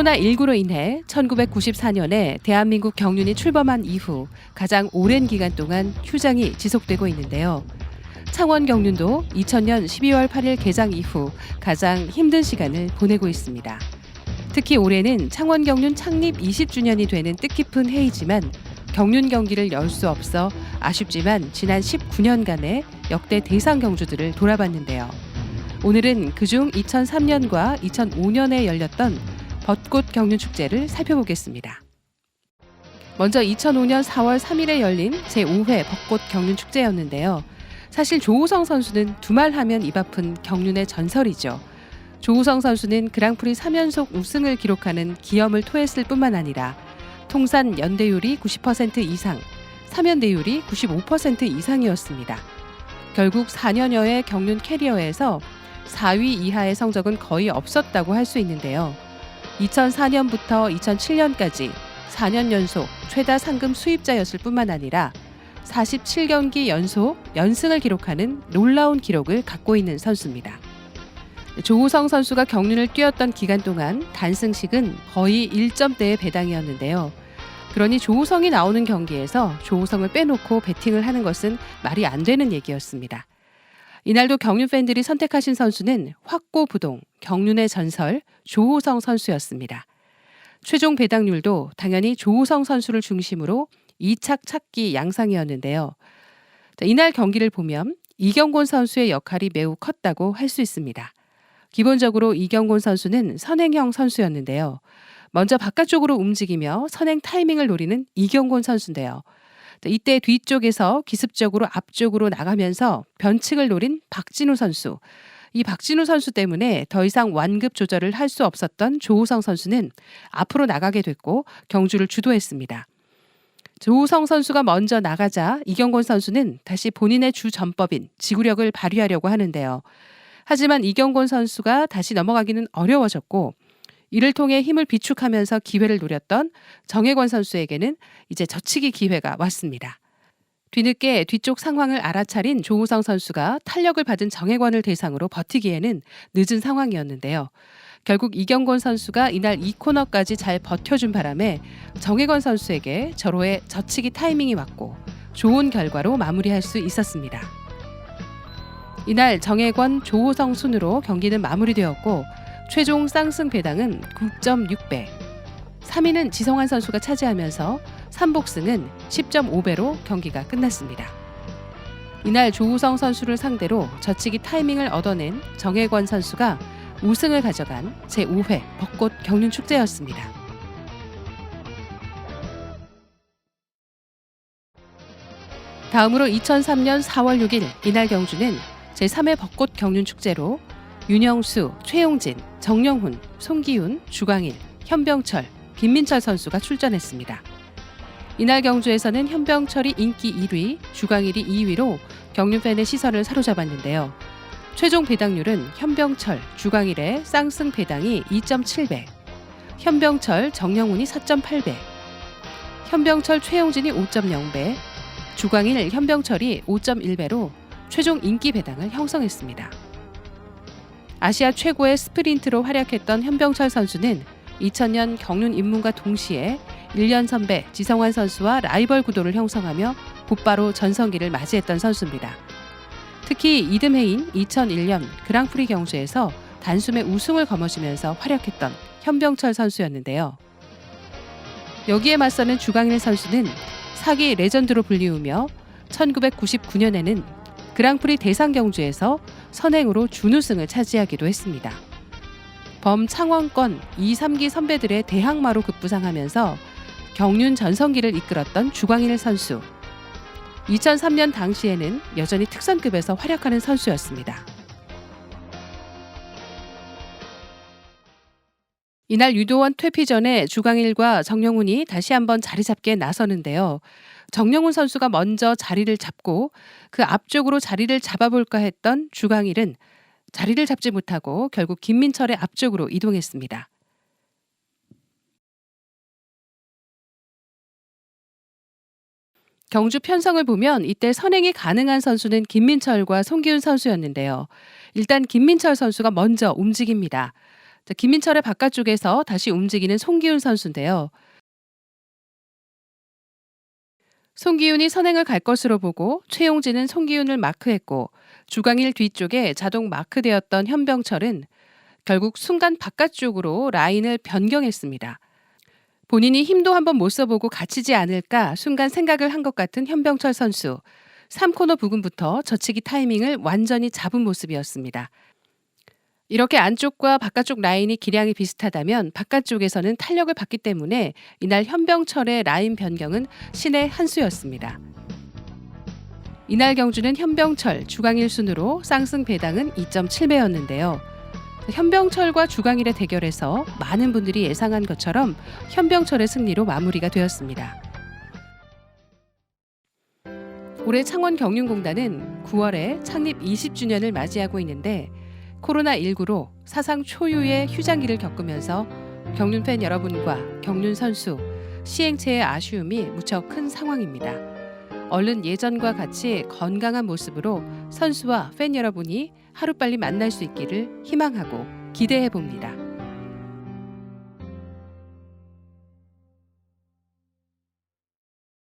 코로나19로 인해 1994년에 대한민국 경륜이 출범한 이후 가장 오랜 기간 동안 휴장이 지속되고 있는데요. 창원 경륜도 2000년 12월 8일 개장 이후 가장 힘든 시간을 보내고 있습니다. 특히 올해는 창원 경륜 창립 20주년이 되는 뜻깊은 해이지만 경륜 경기를 열 수 없어 아쉽지만 지난 19년간의 역대 대상 경주들을 돌아봤는데요. 오늘은 그중 2003년과 2005년에 열렸던 벚꽃 경륜 축제를 살펴보겠습니다. 먼저 2005년 4월 3일에 열린 제5회 벚꽃 경륜 축제였는데요. 사실 조우성 선수는 두말 하면 입 아픈 경륜의 전설이죠. 조우성 선수는 그랑프리 3연속 우승을 기록하는 기염을 토했을 뿐만 아니라 통산 연대율이 90% 이상, 3연대율이 95% 이상이었습니다. 결국 4년여의 경륜 캐리어에서 4위 이하의 성적은 거의 없었다고 할 수 있는데요. 2004년부터 2007년까지 4년 연속 최다 상금 수입자였을 뿐만 아니라 47경기 연속 연승을 기록하는 놀라운 기록을 갖고 있는 선수입니다. 조우성 선수가 경륜을 뛰었던 기간 동안 단승식은 거의 1점대의 배당이었는데요. 그러니 조우성이 나오는 경기에서 조우성을 빼놓고 배팅을 하는 것은 말이 안 되는 얘기였습니다. 이날도 경륜 팬들이 선택하신 선수는 확고부동 경륜의 전설 조우성 선수였습니다. 최종 배당률도 당연히 조우성 선수를 중심으로 2착 찾기 양상이었는데요. 자, 이날 경기를 보면 이경곤 선수의 역할이 매우 컸다고 할 수 있습니다. 기본적으로 이경곤 선수는 선행형 선수였는데요. 먼저 바깥쪽으로 움직이며 선행 타이밍을 노리는 이경곤 선수인데요. 이때 뒤쪽에서 기습적으로 앞쪽으로 나가면서 변칙을 노린 박진우 선수. 이 박진우 선수 때문에 더 이상 완급 조절을 할 수 없었던 조우성 선수는 앞으로 나가게 됐고 경주를 주도했습니다. 조우성 선수가 먼저 나가자 이경곤 선수는 다시 본인의 주 전법인 지구력을 발휘하려고 하는데요. 하지만 이경곤 선수가 다시 넘어가기는 어려워졌고 이를 통해 힘을 비축하면서 기회를 노렸던 정혜권 선수에게는 이제 젖히기 기회가 왔습니다. 뒤늦게 뒤쪽 상황을 알아차린 조우성 선수가 탄력을 받은 정혜권을 대상으로 버티기에는 늦은 상황이었는데요. 결국 이경곤 선수가 이날 2코너까지 잘 버텨준 바람에 정혜권 선수에게 절호의 젖히기 타이밍이 왔고 좋은 결과로 마무리할 수 있었습니다. 이날 정혜권, 조호성 순으로 경기는 마무리되었고 최종 쌍승 배당은 9.6배. 3위는 지성환 선수가 차지하면서 3복승은 10.5배로 경기가 끝났습니다. 이날 조우성 선수를 상대로 젖히기 타이밍을 얻어낸 정혜권 선수가 우승을 가져간 제5회 벚꽃 경륜 축제였습니다. 다음으로 2003년 4월 6일 이날 경주는 제3회 벚꽃 경륜 축제로 윤영수, 최용진, 정영훈, 송기훈, 주광일, 현병철, 김민철 선수가 출전했습니다. 이날 경주에서는 현병철이 인기 1위, 주광일이 2위로 경륜 팬의 시선을 사로잡았는데요. 최종 배당률은 현병철, 주광일의 쌍승 배당이 2.7배, 현병철, 정영훈이 4.8배, 현병철, 최용진이 5.0배, 주광일, 현병철이 5.1배로 최종 인기 배당을 형성했습니다. 아시아 최고의 스프린트로 활약했던 현병철 선수는 2000년 경륜 입문과 동시에 1년 선배 지성환 선수와 라이벌 구도를 형성하며 곧바로 전성기를 맞이했던 선수입니다. 특히 이듬해인 2001년 그랑프리 경주에서 단숨에 우승을 거머쥐면서 활약했던 현병철 선수였는데요. 여기에 맞서는 주강일 선수는 사기 레전드로 불리우며 1999년에는 그랑프리 대상 경주에서 선행으로 준우승을 차지하기도 했습니다. 범 창원권 2, 3기 선배들의 대항마로 급부상하면서 경륜 전성기를 이끌었던 주광일 선수. 2003년 당시에는 여전히 특선급에서 활약하는 선수였습니다. 이날 유도원 퇴피 전에 주광일과 정영훈이 다시 한번 자리 잡기에 나서는데요. 정영훈 선수가 먼저 자리를 잡고 그 앞쪽으로 자리를 잡아볼까 했던 주광일은 자리를 잡지 못하고 결국 김민철의 앞쪽으로 이동했습니다. 경주 편성을 보면 이때 선행이 가능한 선수는 김민철과 송기훈 선수였는데요. 일단 김민철 선수가 먼저 움직입니다. 자, 김민철의 바깥쪽에서 다시 움직이는 송기훈 선수인데요. 송기훈이 선행을 갈 것으로 보고 최용진은 송기훈을 마크했고 주강일 뒤쪽에 자동 마크되었던 현병철은 결국 순간 바깥쪽으로 라인을 변경했습니다. 본인이 힘도 한번 못 써보고 갇히지 않을까 순간 생각을 한 것 같은 현병철 선수. 3코너 부근부터 젖히기 타이밍을 완전히 잡은 모습이었습니다. 이렇게 안쪽과 바깥쪽 라인이 기량이 비슷하다면 바깥쪽에서는 탄력을 받기 때문에 이날 현병철의 라인 변경은 신의 한 수였습니다. 이날 경주는 현병철, 주강일 순으로 쌍승 배당은 2.7배였는데요. 현병철과 주강일의 대결에서 많은 분들이 예상한 것처럼 현병철의 승리로 마무리가 되었습니다. 올해 창원 경륜공단은 9월에 창립 20주년을 맞이하고 있는데 코로나19로 사상 초유의 휴장기를 겪으면서 경륜 팬 여러분과 경륜 선수, 시행체의 아쉬움이 무척 큰 상황입니다. 얼른 예전과 같이 건강한 모습으로 선수와 팬 여러분이 하루빨리 만날 수 있기를 희망하고 기대해 봅니다.